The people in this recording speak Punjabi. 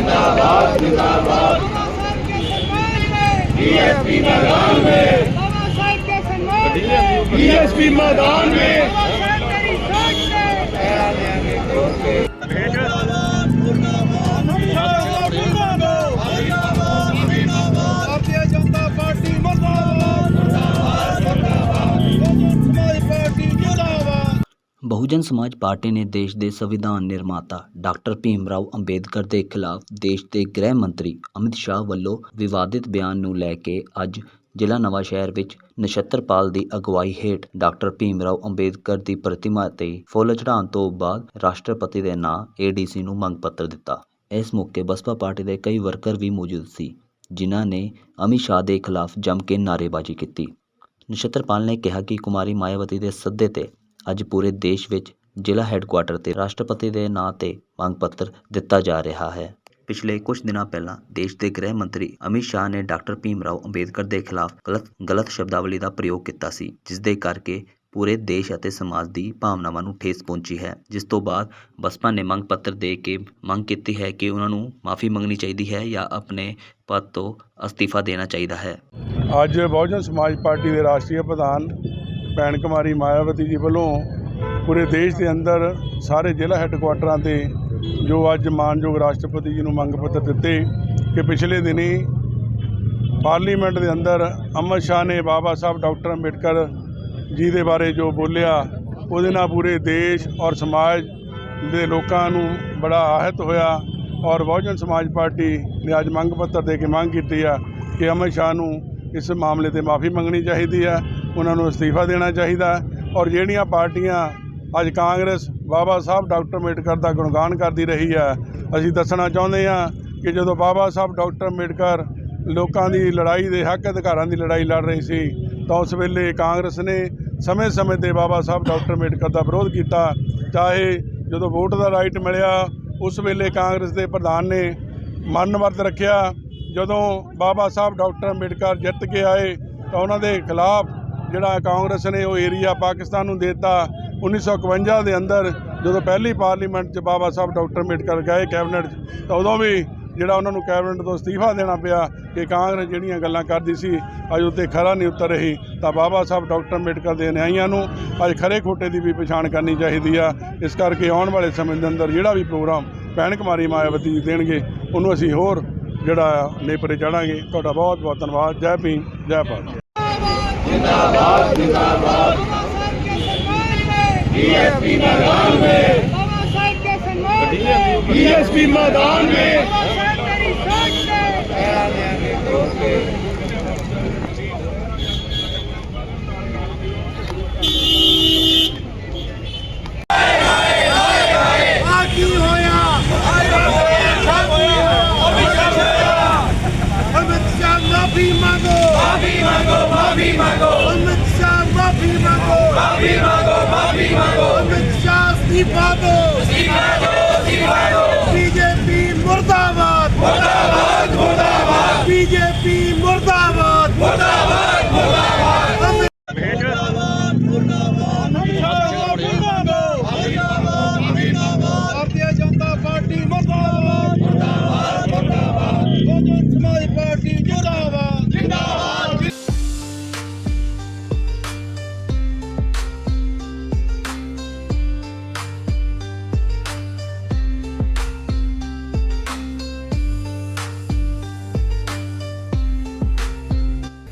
जिंदाबाद जिंदाबाद बाबा साहब के सम्मान में बीएसपी मैदान में ਬਹੁਜਨ ਸਮਾਜ ਪਾਰਟੀ ਨੇ ਦੇਸ਼ ਦੇ ਸੰਵਿਧਾਨ ਨਿਰਮਾਤਾ ਡਾਕਟਰ ਭੀਮ ਰਾਓ ਅੰਬੇਦਕਰ ਦੇ ਖਿਲਾਫ ਦੇਸ਼ ਦੇ ਗ੍ਰਹਿ ਮੰਤਰੀ ਅਮਿਤ ਸ਼ਾਹ ਵੱਲੋਂ ਵਿਵਾਦਿਤ ਬਿਆਨ ਨੂੰ ਲੈ ਕੇ ਅੱਜ ਜ਼ਿਲ੍ਹਾ ਨਵਾਂ ਸ਼ਹਿਰ ਵਿੱਚ ਨਛੱਤਰਪਾਲ ਦੀ ਅਗਵਾਈ ਹੇਠ ਡਾਕਟਰ ਭੀਮ ਰਾਓ ਅੰਬੇਦਕਰ ਦੀ ਪ੍ਰਤਿਮਾ ਤੇ ਫੁੱਲ ਚੜਾਉਣ ਤੋਂ ਬਾਅਦ ਰਾਸ਼ਟਰਪਤੀ ਦੇ ਨਾਂ ਏਡੀਸੀ ਨੂੰ ਮੰਗ ਪੱਤਰ ਦਿੱਤਾ। ਇਸ ਮੌਕੇ ਬਸਪਾ ਪਾਰਟੀ ਦੇ ਕਈ ਵਰਕਰ ਵੀ ਮੌਜੂਦ ਸੀ, ਜਿਨ੍ਹਾਂ ਨੇ ਅਮਿਤ ਸ਼ਾਹ ਦੇ ਖਿਲਾਫ ਜੰਮ ਕੇ ਨਾਅਰੇਬਾਜ਼ੀ ਕੀਤੀ। ਨਛੱਤਰਪਾਲ ਨੇ ਕਿਹਾ ਕਿ ਕੁਮਾਰੀ ਮਾਇਆਵਤੀ ਦੇ ਸੱਦੇ ਤੇ ਅੱਜ ਪੂਰੇ ਦੇਸ਼ ਵਿੱਚ ਜ਼ਿਲ੍ਹਾ ਹੈੱਡਕੁਆਟਰ ਤੇ ਰਾਸ਼ਟਰਪਤੀ ਦੇ ਨਾਂ ਤੇ ਮੰਗ ਪੱਤਰ ਦਿੱਤਾ ਜਾ ਰਿਹਾ ਹੈ। ਪਿਛਲੇ ਕੁਝ ਦਿਨਾਂ ਪਹਿਲਾਂ ਦੇਸ਼ ਦੇ ਗ੍ਰਹਿ ਮੰਤਰੀ ਅਮਿਤ ਸ਼ਾਹ ਨੇ ਡਾਕਟਰ ਭੀਮ ਰਾਓ ਅੰਬੇਦਕਰ ਦੇ ਖਿਲਾਫ ਗਲਤ ਗਲਤ ਸ਼ਬਦਾਵਲੀ ਦਾ ਪ੍ਰਯੋਗ ਕੀਤਾ ਸੀ, ਜਿਸ ਦੇ ਕਰਕੇ ਪੂਰੇ ਦੇਸ਼ ਅਤੇ ਸਮਾਜ ਦੀ ਭਾਵਨਾਵਾਂ ਨੂੰ ਠੇਸ ਪਹੁੰਚੀ ਹੈ। ਜਿਸ ਤੋਂ ਬਾਅਦ ਬਸਪਾ ਨੇ ਮੰਗ ਪੱਤਰ ਦੇ ਕੇ ਮੰਗ ਕੀਤੀ ਹੈ ਕਿ ਉਹਨਾਂ ਨੂੰ ਮਾਫੀ ਮੰਗਣੀ ਚਾਹੀਦੀ ਹੈ ਜਾਂ ਆਪਣੇ ਪਦ ਤੋਂ ਅਸਤੀਫਾ ਦੇਣਾ ਚਾਹੀਦਾ ਹੈ। ਅੱਜ ਬਹੁਜਨ ਸਮਾਜ ਪਾਰਟੀ ਦੇ ਰਾਸ਼ਟਰੀ ਪ੍ਰਧਾਨ ਭੈਣ ਕੁਮਾਰੀ ਮਾਇਆਵਤੀ ਜੀ ਵੱਲੋਂ ਪੂਰੇ ਦੇਸ਼ ਦੇ ਅੰਦਰ ਸਾਰੇ ਜ਼ਿਲ੍ਹਾ ਹੈੱਡਕੁਆਟਰਾਂ ਤੇ ਜੋ ਅੱਜ ਮਾਨਯੋਗ ਰਾਸ਼ਟਰਪਤੀ ਜੀ ਨੂੰ ਮੰਗ ਪੱਤਰ ਦਿੱਤੇ ਕਿ ਪਿਛਲੇ ਦਿਨੀ ਪਾਰਲੀਮੈਂਟ ਦੇ ਅੰਦਰ ਅਮਰ ਸ਼ਾਹ ਨੇ ਬਾਬਾ ਸਾਹਿਬ ਡਾਕਟਰ ਅੰਬੇਡਕਰ ਜੀ ਦੇ ਬਾਰੇ ਜੋ ਬੋਲਿਆ, ਉਹਦੇ ਨਾਲ ਪੂਰੇ ਦੇਸ਼ ਔਰ ਸਮਾਜ ਦੇ ਲੋਕਾਂ ਨੂੰ ਬੜਾ ਆਹਤ ਹੋਇਆ ਔਰ ਬਹੁਜਨ ਸਮਾਜ ਪਾਰਟੀ ਨੇ ਅੱਜ ਮੰਗ ਪੱਤਰ ਦੇ ਕੇ ਮੰਗ ਕੀਤੀ ਆ ਕਿ ਅਮਰ ਸ਼ਾਹ ਨੂੰ ਇਸ ਮਾਮਲੇ ਤੇ ਮਾਫੀ ਮੰਗਣੀ ਚਾਹੀਦੀ ਆ। ਉਹਨਾਂ ਨੂੰ ਅਸਤੀਫਾ ਦੇਣਾ ਚਾਹੀਦਾ ਔਰ ਜਿਹੜੀਆਂ ਪਾਰਟੀਆਂ ਅੱਜ ਕਾਂਗਰਸ, ਬਾਬਾ ਸਾਹਿਬ, ਡਾਕਟਰ ਅੰਬੇਡਕਰ ਦਾ ਗੁਣਗਾਨ ਕਰਦੀ ਰਹੀ ਹੈ, ਅਸੀਂ ਦੱਸਣਾ ਚਾਹੁੰਦੇ ਹਾਂ ਕਿ ਜਦੋਂ ਬਾਬਾ ਸਾਹਿਬ, ਡਾਕਟਰ ਅੰਬੇਡਕਰ ਲੋਕਾਂ ਦੀ ਲੜਾਈ ਦੇ ਹੱਕ ਅਧਿਕਾਰਾਂ ਦੀ ਲੜਾਈ ਲੜ ਰਹੀ ਸੀ, ਤਾਂ ਉਸ ਵੇਲੇ ਕਾਂਗਰਸ ਨੇ ਸਮੇਂ-ਸਮੇਂ ਤੇ ਬਾਬਾ ਸਾਹਿਬ, ਡਾਕਟਰ ਅੰਬੇਡਕਰ ਦਾ ਵਿਰੋਧ ਕੀਤਾ। ਚਾਹੇ ਜਦੋਂ ਵੋਟ ਦਾ ਰਾਈਟ ਮਿਲਿਆ, ਉਸ ਵੇਲੇ ਕਾਂਗਰਸ ਦੇ ਪ੍ਰਧਾਨ ਨੇ ਮਨ ਵਰਤ ਰੱਖਿਆ। ਜਦੋਂ ਬਾਬਾ ਸਾਹਿਬ, ਡਾਕਟਰ ਅੰਬੇਡਕਰ ਜਿੱਤ ਕੇ ਆਏ, ਤਾਂ ਉਹਨਾਂ ਦੇ ਖਿਲਾਫ ਜਿਹੜਾ ਕਾਂਗਰਸ ਨੇ ਉਹ ਏਰੀਆ ਪਾਕਿਸਤਾਨ ਨੂੰ ਦਿੱਤਾ 1951 ਦੇ ਅੰਦਰ, ਜਦੋਂ ਪਹਿਲੀ ਪਾਰਲੀਮੈਂਟ 'ਚ ਬਾਬਾ ਸਾਹਿਬ ਡਾਕਟਰ ਅੰਬੇਡਕਰ ਗਏ ਕੈਬਨਿਟ 'ਚ, ਤਾਂ ਉਦੋਂ ਵੀ ਜਿਹੜਾ ਉਹਨਾਂ ਨੂੰ ਕੈਬਨਿਟ ਤੋਂ ਅਸਤੀਫਾ ਦੇਣਾ ਪਿਆ ਕਿ ਕਾਂਗਰਸ ਜਿਹੜੀਆਂ ਗੱਲਾਂ ਕਰਦੀ ਸੀ, ਅੱਜ ਉੱਤੇ ਖਰਾ ਨਹੀਂ ਉਤਰ ਰਹੀ, ਤਾਂ ਬਾਬਾ ਸਾਹਿਬ ਡਾਕਟਰ ਅੰਬੇਡਕਰ ਦੇ ਨਿਆਈਆਂ ਨੂੰ ਅੱਜ ਖਰੇ ਖੋਟੇ ਦੀ ਵੀ ਪਛਾਣ ਕਰਨੀ ਚਾਹੀਦੀ ਆ। ਇਸ ਕਰਕੇ ਆਉਣ ਵਾਲੇ ਸਮੇਂ ਦੇ ਅੰਦਰ ਜਿਹੜਾ ਵੀ ਪ੍ਰੋਗਰਾਮ ਭੈਣ ਕੁਮਾਰੀ ਮਾਇਆਵਤੀ ਦੇਣਗੇ, ਉਹਨੂੰ ਅਸੀਂ ਹੋਰ ਜਿਹੜਾ ਨੇਪਰੇ ਚਾੜਾਂਗੇ। ਤੁਹਾਡਾ ਬਹੁਤ ਬਹੁਤ ਧੰਨਵਾਦ। ਜੈ ਭੀਮ, ਜੈ ਭਾਰਤ। जिंदाबाद जिंदाबाद बाबा साहब के सम्मान में बीएसपी मैदान में बाबा साहब के सम्मान में बीएसपी मैदान में ਮਾਫੀ ਮੰਗੋ ਅਮਿਤ ਸ਼ਾਹ ਮਾਫੀ ਮੰਗੋ ਮਾਫੀ ਮੰਗੋ ਮਾਫੀ ਮੰਗੋ ਅਮਿਤ ਸ਼ਾਹ ਅਸਤੀਫਾ ਦੋ ਅਸਤੀਫਾ